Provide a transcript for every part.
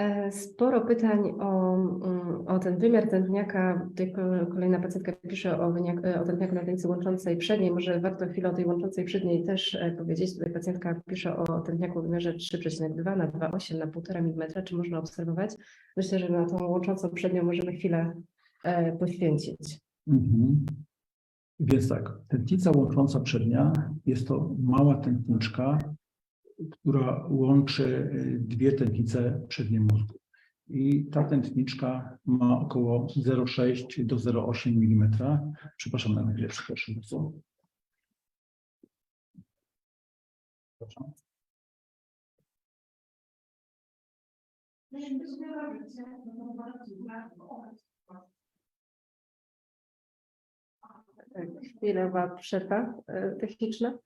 E, Sporo pytań o, mm, o ten wymiar tętniaka. Tutaj ko- kolejna pacjentka pisze o, wyniak, o tętniaku na tętnicy łączącej przedniej. Może warto chwilę o tej łączącej przedniej też e, powiedzieć. Tutaj pacjentka pisze o tętniaku w wymiarze 3,2 na 2,8 na 1,5 mm. Czy można obserwować? Myślę, że na tą łączącą przednią możemy chwilę e, poświęcić. Mhm. Więc tak, tętnica łącząca przednia jest to mała tętniczka, która łączy y, dwie tętnice przednie mózgu. I ta tętniczka ma około 0,6 do 0,8 mm. Przepraszam na chwilę, przepraszam bardzo. Przepraszam. Tak, Chwilowa przerwa e, techniczna.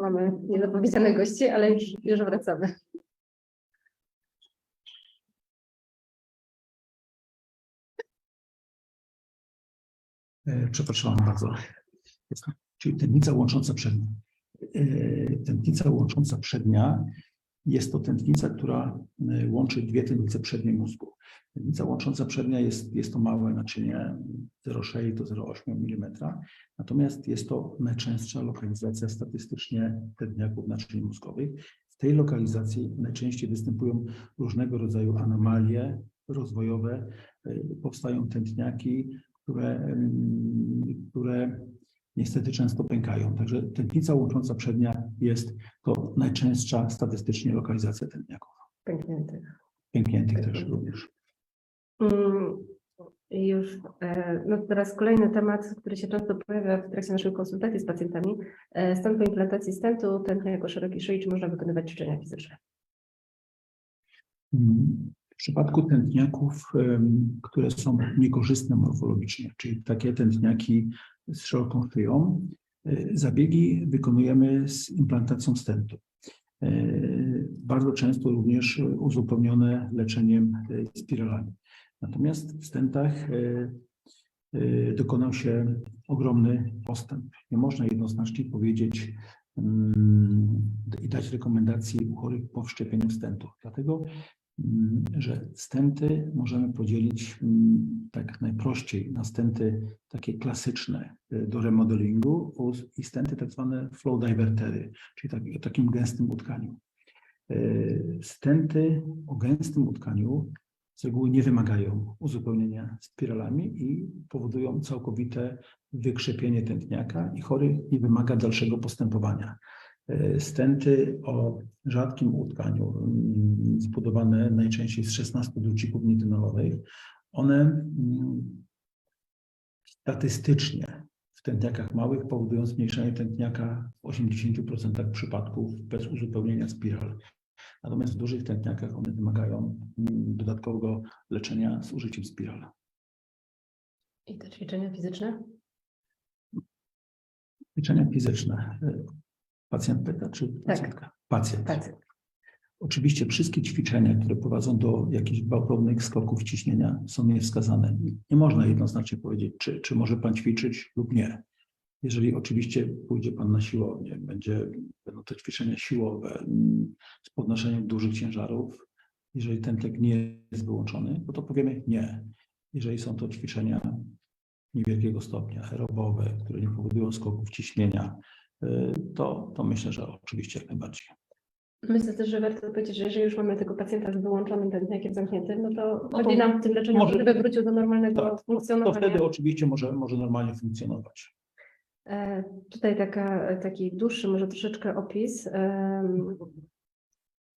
Mamy niezapowiedziane gości, ale już, już wracamy. E, Przepraszam bardzo. Czyli tętnica łącząca przednia. E, Tętnica łącząca przednia jest to tętnica, która e, łączy dwie tętnice przednie mózgu. Tętnica łącząca przednia jest, jest to małe naczynie 0,6 do 0,8 mm. Natomiast jest to najczęstsza lokalizacja statystycznie tętniaków naczyń mózgowych. W tej lokalizacji najczęściej występują różnego rodzaju anomalie rozwojowe. E, Powstają tętniaki, które, em, które niestety często pękają. Także tętnica łącząca przednia jest to najczęstsza statystycznie lokalizacja tętniaków. Pękniętych. Pękniętych też również. Mm, i Już, e, no teraz kolejny temat, który się często pojawia w trakcie naszych konsultacji z pacjentami. E, Stan po implantacji stentu, tętnia jako szerokiej szyi, czy można wykonywać ćwiczenia fizyczne? Mm, W przypadku tętniaków, które są niekorzystne morfologicznie, czyli takie tętniaki z szeroką szyją, e, zabiegi wykonujemy z implantacją stentu. E, Bardzo często również uzupełnione leczeniem e, spiralami. Natomiast w stentach dokonał się ogromny postęp. Nie można jednoznacznie powiedzieć mm, i dać rekomendacji u chorych po wszczepieniu stentu. Dlatego że stenty możemy podzielić mm, tak najprościej na stenty takie klasyczne y, do remodelingu i stenty tak zwane flow divertery, czyli tak, o takim gęstym utkaniu. Y, Stenty o gęstym utkaniu z reguły nie wymagają uzupełnienia spiralami i powodują całkowite wykrzepienie tętniaka i chory nie wymaga dalszego postępowania. E, Stenty o rzadkim utkaniu, mm, zbudowane najczęściej z 16 drucików nitynolowych, one mm, statystycznie w tętniakach małych powodują zmniejszenie tętniaka w 80% przypadków bez uzupełnienia spiral. Natomiast w dużych tętniakach one wymagają mm, dodatkowego leczenia z użyciem spiral. I te ćwiczenia fizyczne? Ćwiczenia fizyczne. Pacjent pyta, czy pacjentka? Pacjent. Pacjent. Oczywiście wszystkie ćwiczenia, które prowadzą do jakichś gwałtownych skoków ciśnienia są niewskazane. Nie można jednoznacznie powiedzieć, czy, czy może Pan ćwiczyć lub nie. Jeżeli oczywiście pójdzie Pan na siłownię, będzie, będą to ćwiczenia siłowe z podnoszeniem dużych ciężarów, jeżeli ten tek nie jest wyłączony, no to powiemy nie. Jeżeli są to ćwiczenia niewielkiego stopnia, aerobowe, które nie powodują skoków ciśnienia, to, to myślę, że oczywiście jak najbardziej. Myślę też, że warto powiedzieć, że jeżeli już mamy tego pacjenta z wyłączonym tętniakiem zamkniętym, no to No to chodzi nam w tym leczeniu, może- żeby wrócił do normalnego Tak, To funkcjonowania. wtedy oczywiście może, może normalnie funkcjonować. E, Tutaj taka, taki dłuższy, może troszeczkę opis.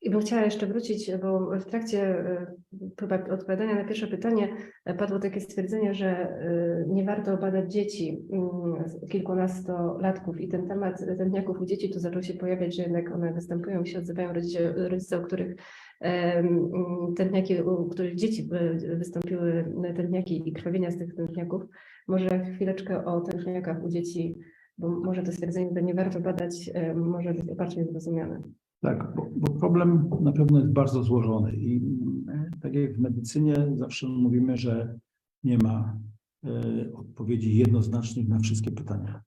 I bym chciała jeszcze wrócić, bo w trakcie e, chyba odpowiadania na pierwsze pytanie e, padło takie stwierdzenie, że e, nie warto badać dzieci mm, kilkunastolatków i ten temat tętniaków u dzieci tu zaczął się pojawiać, że jednak one występują, się odzywają rodzice, rodzice u których em, mm, tętniaki, u których dzieci e, wystąpiły tętniaki i krwawienia z tych tętniaków. Może chwileczkę o tętniakach u dzieci, bo może to stwierdzenie, że nie warto badać, e, może być opacznie zrozumiane. Tak, bo, bo problem na pewno jest bardzo złożony i mm, tak jak w medycynie zawsze mówimy, że nie ma e, odpowiedzi jednoznacznych na wszystkie pytania.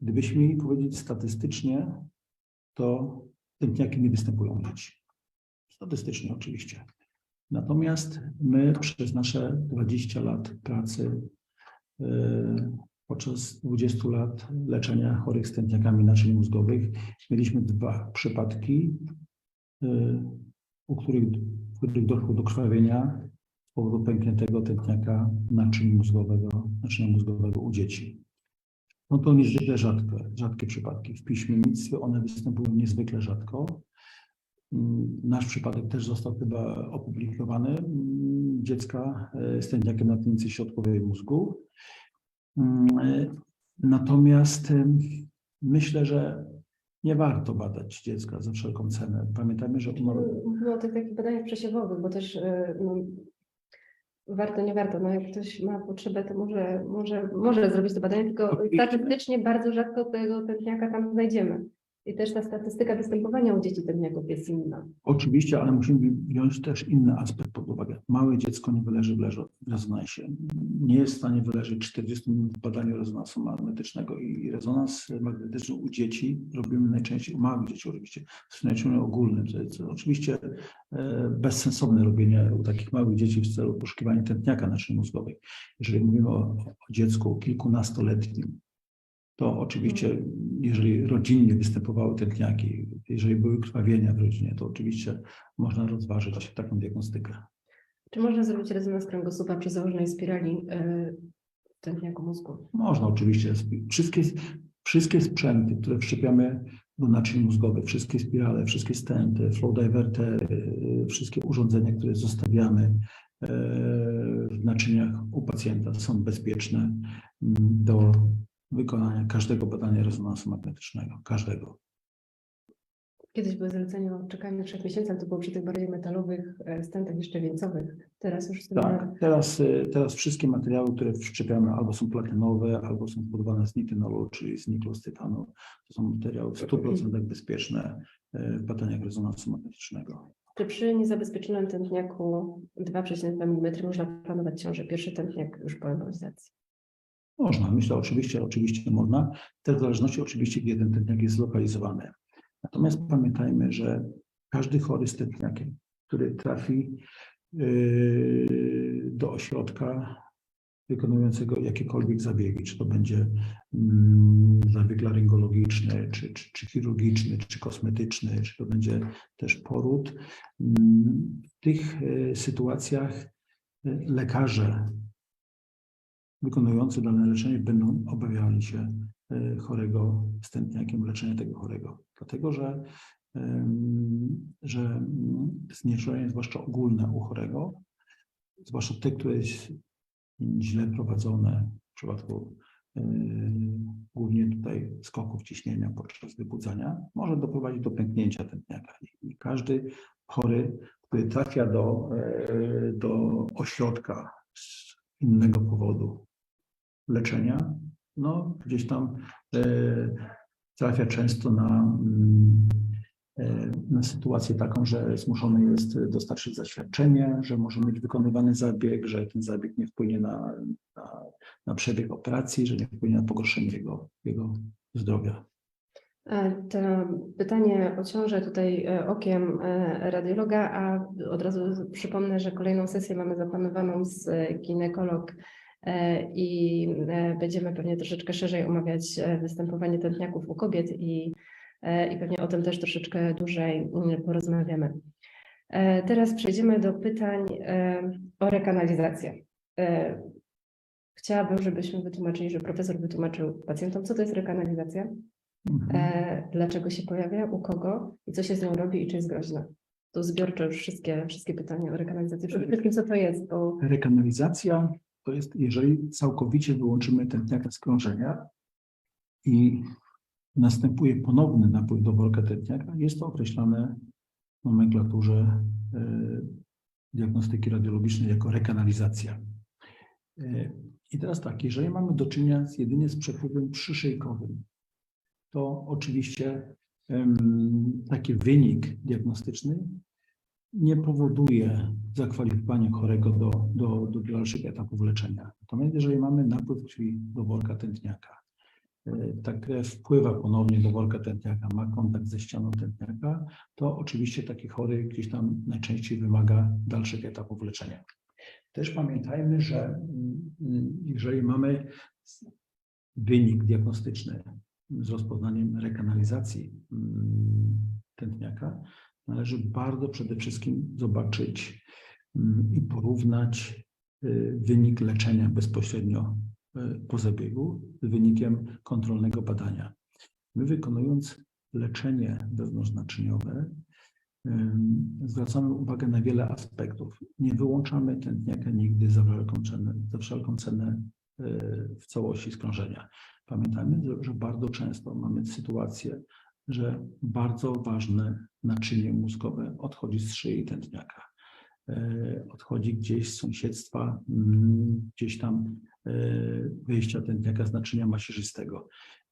Gdybyśmy mieli powiedzieć statystycznie, to tętniaki nie występują u dzieci. Statystycznie oczywiście. Natomiast my przez nasze 20 lat pracy, y, podczas 20 lat leczenia chorych stętniakami naczyń mózgowych, mieliśmy dwa przypadki, y, u których, w których doszło do krwawienia z powodu pękniętego tętniaka naczyń mózgowego, naczynia mózgowego u dzieci. No to niezwykle rzadkie, rzadkie przypadki. W piśmiennictwie one występują niezwykle rzadko. Mm, Nasz przypadek też został chyba opublikowany. mm, Dziecka e, z tętniakiem na tętnicy środkowej mózgu. Mm, e, Natomiast myślę, że nie warto badać dziecka za wszelką cenę. Pamiętajmy, że umarł Mówimy o tych takich badaniach przesiewowych, bo też e, no, warto, nie warto. No, jak ktoś ma potrzebę, to może, może, może zrobić to badanie, tylko statystycznie bardzo rzadko tego tętniaka tam znajdziemy. I też ta statystyka występowania u dzieci tętniaków jest inna. Oczywiście, ale musimy wziąć też inny aspekt pod uwagę. Małe dziecko nie wyleży w leżo- rezonansie. Nie jest w stanie wyleżeć 40 minut w badaniu rezonansu magnetycznego i rezonans magnetyczny u dzieci robimy najczęściej, u małych dzieci oczywiście, w leczeniu ogólnym. To jest oczywiście e, bezsensowne robienie u takich małych dzieci w celu poszukiwania tętniaka naczyń mózgowych. Jeżeli mówimy o, o dziecku kilkunastoletnim, to oczywiście, jeżeli rodzinnie występowały tętniaki, jeżeli były krwawienia w rodzinie, to oczywiście można rozważyć taką diagnostykę. Czy można zrobić rezonans kręgosłupa przy założonej spirali e, tętniaku mózgu? Można oczywiście. Wszystkie, wszystkie sprzęty, które wszczepiamy do naczyń mózgowych, wszystkie spirale, wszystkie stenty, flow divertery, wszystkie urządzenia, które zostawiamy e, w naczyniach u pacjenta są bezpieczne mm, do wykonania każdego badania rezonansu magnetycznego. Każdego. Kiedyś były zalecenia o czekaniu trzech miesięcy, ale to było przy tych bardziej metalowych e, stentach jeszcze wieńcowych. Teraz już Tak, teraz, y, teraz wszystkie materiały, które wszczepiamy albo są platynowe, albo są zbudowane z nitynolu, czyli z niklu z tytanu. To są materiały w 100% bezpieczne y, w badaniach rezonansu magnetycznego. Czy przy niezabezpieczonym tętniaku 2,2 mm można planować ciążę? Pierwszy tętniak już po embolizacji. Można, myślę, oczywiście, oczywiście można. Też w zależności oczywiście, gdzie ten tętniak jest zlokalizowany. Natomiast pamiętajmy, że każdy chory z tętniakiem, który trafi yy, do ośrodka wykonującego jakiekolwiek zabiegi, czy to będzie mm, zabieg laryngologiczny, czy, czy, czy chirurgiczny, czy kosmetyczny, czy to będzie też poród. mm, W tych e, sytuacjach e, lekarze wykonujący dane leczenie będą obawiali się e, chorego stętniakiem, leczenia tego chorego. Dlatego, że, że mm, znieczulenie, zwłaszcza ogólne u chorego, zwłaszcza te, które jest źle prowadzone w przypadku e, głównie tutaj skoków ciśnienia podczas wybudzania, może doprowadzić do pęknięcia tętniaka. I każdy chory, który trafia do, e, do ośrodka z innego powodu leczenia, no gdzieś tam e, trafia często na, mm, e, na sytuację taką, że zmuszony jest dostarczyć zaświadczenie, że może być wykonywany zabieg, że ten zabieg nie wpłynie na, na, na przebieg operacji, że nie wpłynie na pogorszenie jego, jego zdrowia. E, To pytanie o ciążę tutaj okiem radiologa, a od razu przypomnę, że kolejną sesję mamy zaplanowaną z ginekolog i e, będziemy pewnie troszeczkę szerzej omawiać e, występowanie tętniaków u kobiet i, e, i pewnie o tym też troszeczkę dłużej mm, porozmawiamy. E, Teraz przejdziemy do pytań e, o rekanalizację. E, Chciałabym, żebyśmy wytłumaczyli, że profesor wytłumaczył pacjentom, co to jest rekanalizacja. Mhm. E, dlaczego się pojawia, u kogo i co się z nią robi i czy jest groźna. To zbiorczo już wszystkie, wszystkie pytania o rekanalizację. Przede wszystkim co to jest, bo Rekanalizacja to jest, jeżeli całkowicie wyłączymy tętniaka z krążenia i następuje ponowny napływ do worka tętniaka, jest to określane w nomenklaturze e, diagnostyki radiologicznej jako rekanalizacja. E, I teraz tak, jeżeli mamy do czynienia z, jedynie z przepływem przyszyjkowym, to oczywiście taki wynik diagnostyczny nie powoduje zakwalifikowania chorego do, do, do dalszych etapów leczenia. Natomiast jeżeli mamy napływ krwi do worka tętniaka e, ta krew wpływa ponownie do worka tętniaka, ma kontakt ze ścianą tętniaka, to oczywiście taki chory gdzieś tam najczęściej wymaga dalszych etapów leczenia. Też pamiętajmy, że mm, jeżeli mamy wynik diagnostyczny z rozpoznaniem rekanalizacji mm, tętniaka, należy bardzo przede wszystkim zobaczyć mm, i porównać y, wynik leczenia bezpośrednio y, po zabiegu z wynikiem kontrolnego badania. My wykonując leczenie wewnątrznaczyniowe, ym, zwracamy uwagę na wiele aspektów. Nie wyłączamy tętniaka nigdy za wszelką cenę, za wszelką cenę y, w całości skrążenia. Pamiętajmy, że bardzo często mamy sytuację, że bardzo ważne naczynie mózgowe odchodzi z szyi tętniaka. E, Odchodzi gdzieś z sąsiedztwa, mm, gdzieś tam e, wyjścia tętniaka z naczynia macierzystego.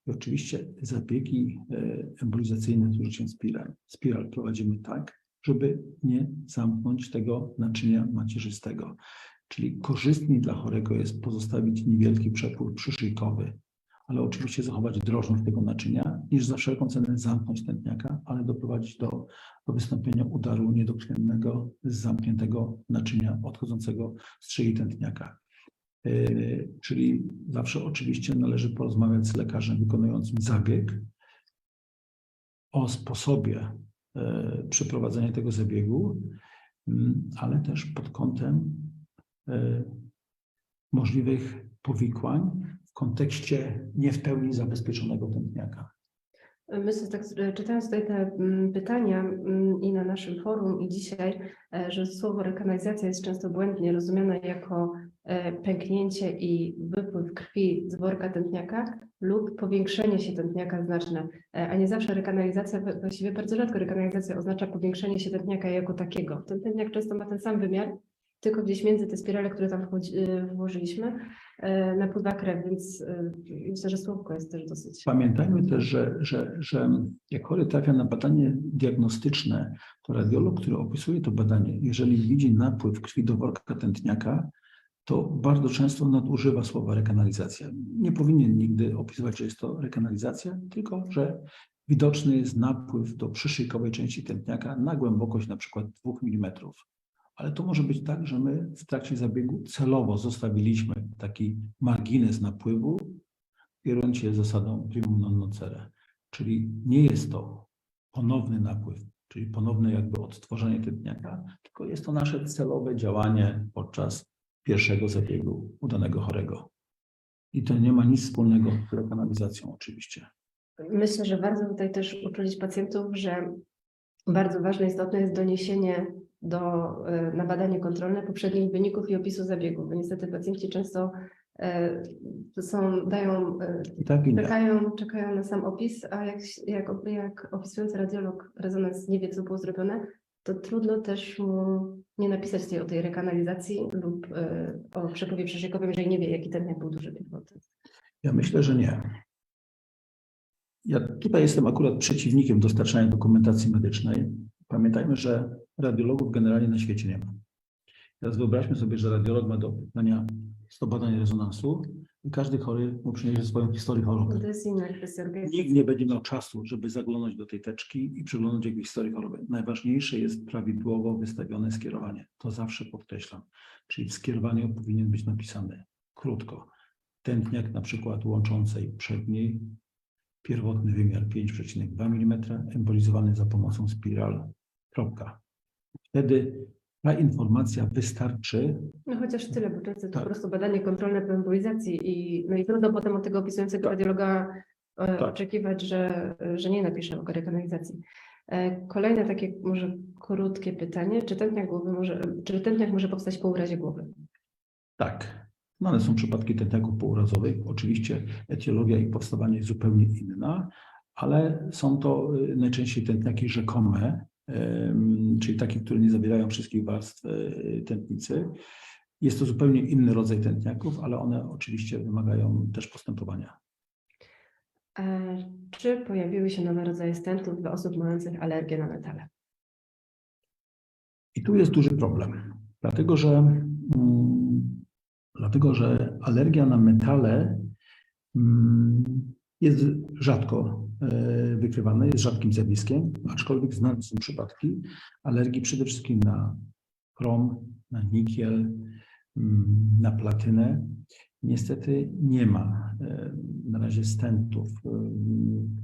I oczywiście zabiegi e, embolizacyjne z użyciem spiral, spiral prowadzimy tak, żeby nie zamknąć tego naczynia macierzystego. Czyli korzystniej dla chorego jest pozostawić niewielki przepływ przyszyjkowy, ale oczywiście zachować drożność tego naczynia, niż za wszelką cenę zamknąć tętniaka, ale doprowadzić do, do wystąpienia udaru niedokrwiennego z zamkniętego naczynia odchodzącego z szyi tętniaka. Yy, Czyli zawsze oczywiście należy porozmawiać z lekarzem wykonującym zabieg o sposobie e, przeprowadzenia tego zabiegu, mm, ale też pod kątem e, możliwych powikłań w kontekście nie w pełni zabezpieczonego tętniaka. Myślę, tak czytając tutaj te mm, pytania mm, i na naszym forum i dzisiaj, e, że słowo rekanalizacja jest często błędnie rozumiane jako e, pęknięcie i wypływ krwi z worka tętniaka lub powiększenie się tętniaka znaczne, e, a nie zawsze rekanalizacja, właściwie bardzo rzadko rekanalizacja oznacza powiększenie się tętniaka jako takiego. Ten tętniak często ma ten sam wymiar, tylko gdzieś między te spirale, które tam e, włożyliśmy, e, napływa krew, więc e, myślę, że słówko jest też dosyć... Pamiętajmy też, że, że, że jak chory trafia na badanie diagnostyczne, to radiolog, który opisuje to badanie, jeżeli widzi napływ krwi do worka tętniaka, to bardzo często nadużywa słowa rekanalizacja. Nie powinien nigdy opisywać, że jest to rekanalizacja, tylko że widoczny jest napływ do przyszyjkowej części tętniaka na głębokość na przykład 2 mm. Ale to może być tak, że my w trakcie zabiegu celowo zostawiliśmy taki margines napływu, kierując się zasadą primum non nocere. Czyli nie jest to ponowny napływ, czyli ponowne jakby odtworzenie tętniaka, tylko jest to nasze celowe działanie podczas pierwszego zabiegu u danego chorego. I to nie ma nic wspólnego z rekanalizacją oczywiście. Myślę, że warto tutaj też uczulić pacjentów, że bardzo ważne, istotne jest doniesienie do, e, na badanie kontrolne poprzednich wyników i opisu zabiegu, bo niestety pacjenci często e, są, dają, e, tak czekają, czekają na sam opis, a jak, jak, jak opisujący radiolog rezonans nie wie, co było zrobione, to trudno też mu nie napisać tej, o tej rekanalizacji lub o przepływie przeszyjkowym, jeżeli nie wie, jaki ten był duży pierwotny. Ja myślę, że nie. Ja tutaj jestem akurat przeciwnikiem dostarczania dokumentacji medycznej. Pamiętajmy, że radiologów generalnie na świecie nie ma. Teraz wyobraźmy sobie, że radiolog ma do pytania 100 badań rezonansu i każdy chory mu przyniesie swoją historię choroby. To jest inna kwestia organizacji. Nikt nie będzie miał czasu, żeby zaglądać do tej teczki i przeglądać jego historii choroby. Najważniejsze jest prawidłowo wystawione skierowanie. To zawsze podkreślam. Czyli w skierowaniu powinien być napisane krótko. Tętniak na przykład łączącej przedniej, pierwotny wymiar 5,2 mm, embolizowany za pomocą spiral. Kropka. Wtedy ta informacja wystarczy, No chociaż tyle, bo często to Tak. po prostu badanie kontrolne po embolizacji i, no i trudno potem od tego opisującego Tak. radiologa e, Tak. oczekiwać, że, że nie napisze o rekanalizacji. E, Kolejne takie może krótkie pytanie, czy tętniak głowy może, czy tętniak może powstać po urazie głowy? Tak. Znane są przypadki tętniaków pourazowych. Oczywiście etiologia ich powstawania jest zupełnie inna, ale są to y, najczęściej tętniaki rzekome, czyli takie, które nie zawierają wszystkich warstw y, tętnicy. Jest to zupełnie inny rodzaj tętniaków, ale one oczywiście wymagają też postępowania. E, Czy pojawiły się nowe rodzaje stentów dla osób mających alergię na metale? I tu jest duży problem, dlatego że, mm, dlatego, że alergia na metale mm, Jest rzadko e, wykrywane, jest rzadkim zjawiskiem, aczkolwiek znane są przypadki alergii przede wszystkim na chrom, na nikiel, mm, na platynę. Niestety nie ma e, na razie stentów, e,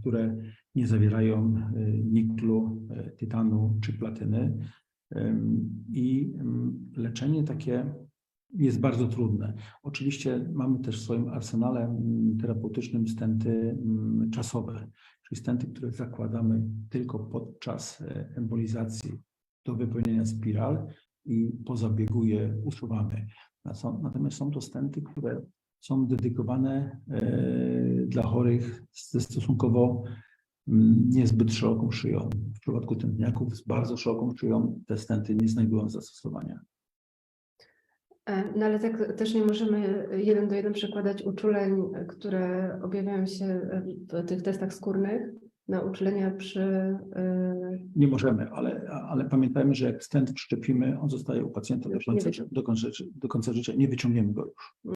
które nie zawierają e, niklu, e, tytanu czy platyny. I em, leczenie takie jest bardzo trudne. Oczywiście mamy też w swoim arsenale mm, terapeutycznym stenty mm, czasowe, czyli stenty, które zakładamy tylko podczas e, embolizacji do wypełnienia spiral i po zabiegu je usuwamy. Natomiast są to stenty, które są dedykowane e, dla chorych ze stosunkowo mm, niezbyt szeroką szyją. W przypadku tętniaków z bardzo szeroką szyją te stenty nie znajdują zastosowania. E, No ale tak też nie możemy jeden do jeden przekładać uczuleń, które objawiają się e, w tych testach skórnych na uczulenia przy e, Nie możemy, ale, ale pamiętajmy, że jak stent wszczepimy, on zostaje u pacjenta do końca, do końca, do końca życia. Nie wyciągniemy go już.